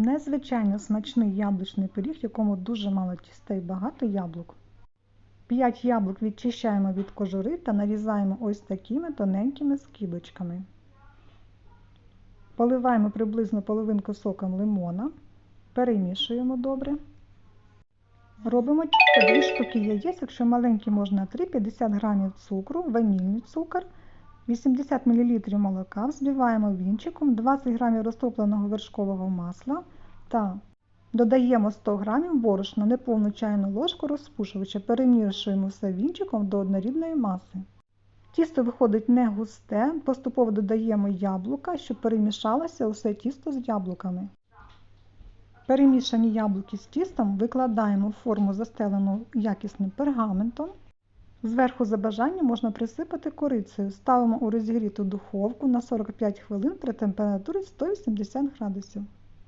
Незвичайно смачний яблучний пиріг, якому дуже мало тіста і багато яблук. 5 яблук відчищаємо від кожури та нарізаємо ось такими тоненькими скибочками. Поливаємо приблизно половинку соком лимона, перемішуємо добре. Робимо тісто 2 штуки яєць, якщо маленькі можна 3, 50 г цукру, ванільний цукор, 80 мл молока, взбиваємо вінчиком, 20 г розтопленого вершкового масла та додаємо 100 г борошна, неповну чайну ложку розпушувача, перемішуємо все вінчиком до однорідної маси. Тісто виходить не густе, поступово додаємо яблука, щоб перемішалося усе тісто з яблуками. Перемішані яблуки з тістом викладаємо в форму, застелену якісним пергаментом. Зверху за бажанням можна присипати корицею. Ставимо у розігріту духовку на 45 хвилин при температурі 180 градусів.